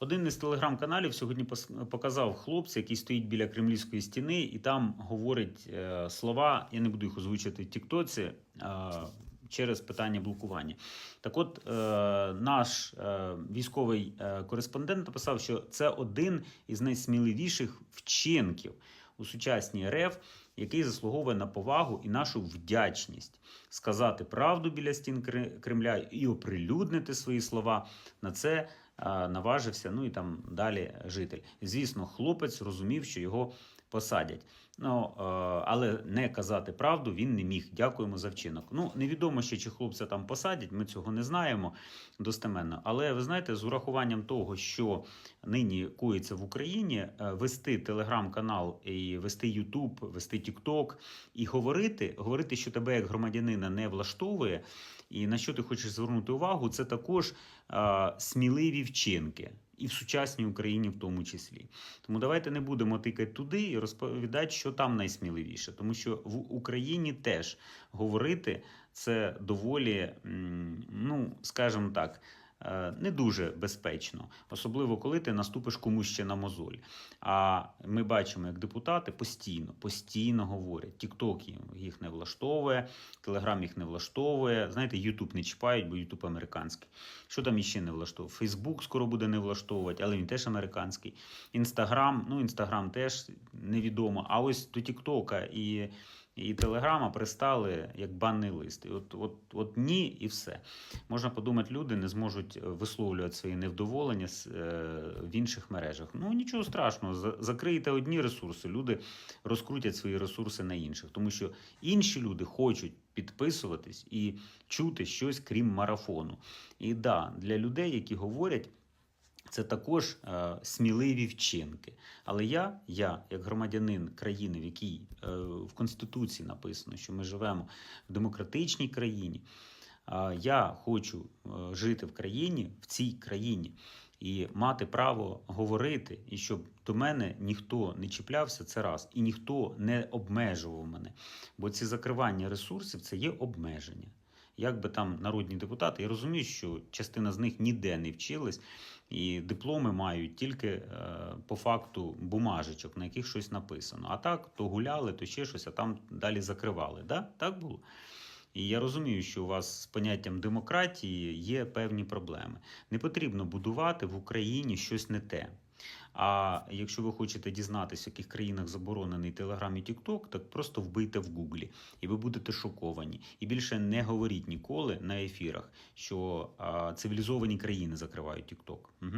Один із телеграм-каналів сьогодні показав хлопця, який стоїть біля кремлівської стіни, і там говорить е, слова. Я не буду їх озвучити в Тіктоці е, через питання блокування. Так, от е, наш військовий кореспондент написав, що це один із найсміливіших вчинків у сучасній РФ, який заслуговує на повагу і нашу вдячність сказати правду біля стін Кре- Кремля і оприлюднити свої слова. На це наважився, ну і там далі житель. Звісно, хлопець розумів, що його посадять. Ну, е, але не казати правду він не міг. Дякуємо за вчинок. Ну, невідомо ще, чи хлопця там посадять, ми цього не знаємо достеменно. Але ви знаєте, з урахуванням того, що нині коїться в Україні, е, вести телеграм-канал і вести Ютуб, вести Тікток і говорити, говорити, що тебе як громадянина не влаштовує, і на що ти хочеш звернути увагу, це також е, сміливі вчинки. І в сучасній Україні в тому числі. Тому давайте не будемо тикати туди і розповідати, що там найсміливіше. Тому що в Україні теж говорити це доволі, ну скажімо так, не дуже безпечно, особливо коли ти наступиш комусь ще на мозоль. А ми бачимо, як депутати постійно, постійно говорять. Тікток їх не влаштовує, Телеграм їх не влаштовує. Знаєте, Ютуб не чіпають, бо Ютуб американський. Що там іще не влаштовує? Фейсбук скоро буде не влаштовувати, але він теж американський. Інстаграм, ну інстаграм теж невідомо. А ось до Тіктока і, і Телеграма пристали як банний лист. І от, от, от ні, і все. Можна подумати, люди не зможуть висловлювати свої невдоволення е, в інших мережах. Ну нічого страшного, закрийте одні ресурси, люди розкрутять свої ресурси на інших, тому що інші люди хочуть підписуватись і чути щось крім марафону. І да, для людей, які говорять. Це також е, сміливі вчинки. Але я, я, як громадянин країни, в якій е, в Конституції написано, що ми живемо в демократичній країні, е, я хочу е, жити в країні, в цій країні, і мати право говорити, і щоб до мене ніхто не чіплявся, це раз, і ніхто не обмежував мене. Бо ці закривання ресурсів це є обмеження. Як би там народні депутати, я розумію, що частина з них ніде не вчилась, і дипломи мають тільки е, по факту бумажечок, на яких щось написано. А так, то гуляли, то ще щось, а там далі закривали. Да? Так було? І я розумію, що у вас з поняттям демократії є певні проблеми. Не потрібно будувати в Україні щось не те. А якщо ви хочете дізнатися, в яких країнах заборонений Телеграм і Тікток, так просто вбийте в Гуглі, і ви будете шоковані. І більше не говоріть ніколи на ефірах, що цивілізовані країни закривають Тікток. Угу.